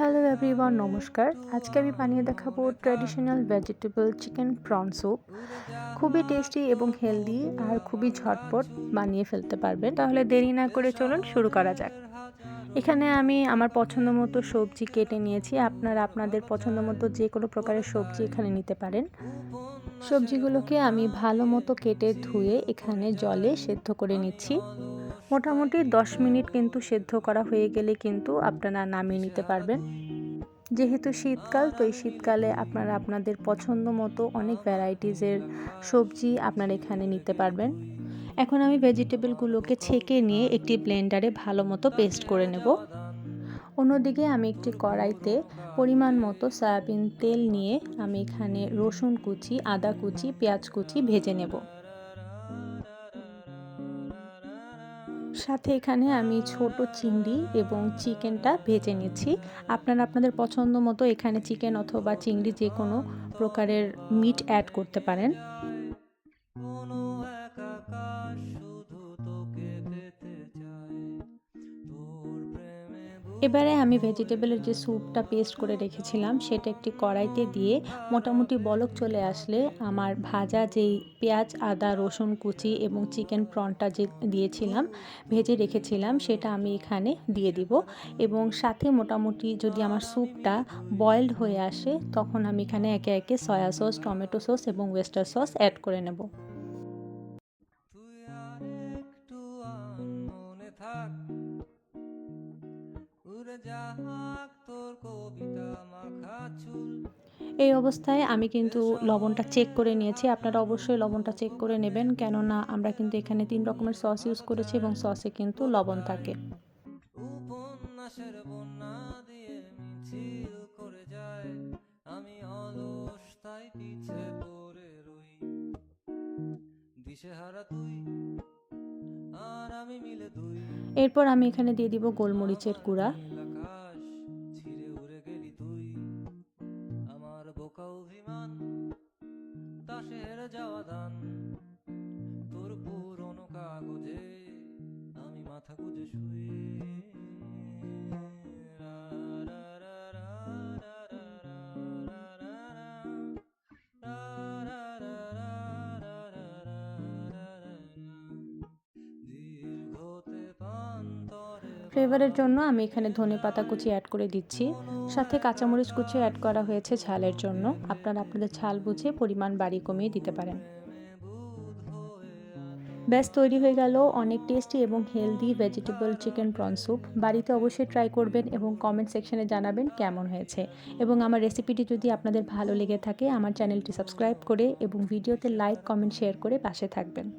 Hello everyone নমস্কার। আজকে আমি বানিয়ে দেখাবো traditional vegetable chicken prawn soup খুবই টেস্টি এবং হেলদি আর খুবই ঝটপট বানিয়ে ফেলতে পারবেন। তাহলে দেরি না করে চলুন শুরু করা যাক। এখানে আমি আমার পছন্দ মতো সবজি কেটে নিয়েছি। আপনারা আপনাদের পছন্দ মতো যে কোনো প্রকারের সবজি এখানে নিতে পারেন। সবজিগুলোকে আমি ভালো মতো কেটে ধুয়ে এখানে জলে সেদ্ধ করে নিচ্ছি। মোটামুটি দশ মিনিট কিন্তু সেদ্ধ করা হয়ে গেলে কিন্তু আপনারা নামিয়ে নিতে পারবেন। যেহেতু শীতকাল, তো এই শীতকালে আপনারা আপনাদের পছন্দ মতো অনেক ভ্যারাইটিসের সবজি আপনারা এখানে নিতে পারবেন। এখন আমি ভেজিটেবলগুলোকে ছেঁকে নিয়ে একটি ব্লেন্ডারে ভালো মতো পেস্ট করে নেব। অন্যদিকে আমি একটি কড়াইতে পরিমাণ মতো সয়াবিন তেল নিয়ে আমি এখানে রসুন কুচি, আদা কুচি, পেঁয়াজ কুচি ভেজে নেব। সাথে এখানে আমি ছোট চিংড়ি এবং চিকেনটা ভেজে নিচ্ছি। আপনারা আপনাদের পছন্দ মতো এখানে চিকেন অথবা চিংড়ি যে কোনো প্রকারের মিট অ্যাড করতে পারেন। এবারে আমি ভেজিটেবলের যে স্যুপটা পেস্ট করে রেখেছিলাম, সেটা একটি কড়াইতে দিয়ে মোটামুটি বলক চলে আসলে আমার ভাজা যেই পেঁয়াজ, আদা, রসুন কুচি এবং চিকেন প্রনটা যে দিয়েছিলাম, ভেজে রেখেছিলাম, সেটা আমি এখানে দিয়ে দিব এবং সাথে মোটামুটি যদি আমার স্যুপটা বয়েলড হয়ে আসে, তখন আমি এখানে একে একে সয়া সস, টমেটো সস এবং ওয়েস্টার সস অ্যাড করে নেব। এই অবস্থায় আমি কিন্তু লবণটা চেক করে নিয়েছি। আপনারা অবশ্যই লবণটা চেক করে নেবেন। কেননা আমরা কিন্তু এখানে তিন রকমের সস ইউজ করেছি এবং সসে কিন্তু লবণ থাকে। এরপর আমি এখানে দিয়ে দিব গোলমরিচের গুঁড়া। ফ্লেভারের জন্য আমি এখানে ধনে পাতা কুচি অ্যাড করে দিচ্ছি। সাথে কাঁচামরিচ কুচি অ্যাড করা হয়েছে ঝালের জন্য। আপনারা আপনাদের ঝাল বুঝে পরিমাণ বাড়ি কমিয়ে দিতে পারেন। ব্যাস, তৈরি হয়ে গেল অনেক টেস্টি এবং healthy vegetable chicken prawn soup বাড়িতে অবশ্যই ট্রাই করবেন এবং কমেন্ট সেকশনে জানাবেন কেমন হয়েছে। এবং আমার রেসিপিটি যদি আপনাদের ভালো লেগে থাকে, আমার চ্যানেলটি সাবস্ক্রাইব করে এবং ভিডিওতে লাইক কমেন্ট শেয়ার করে পাশে থাকবেন।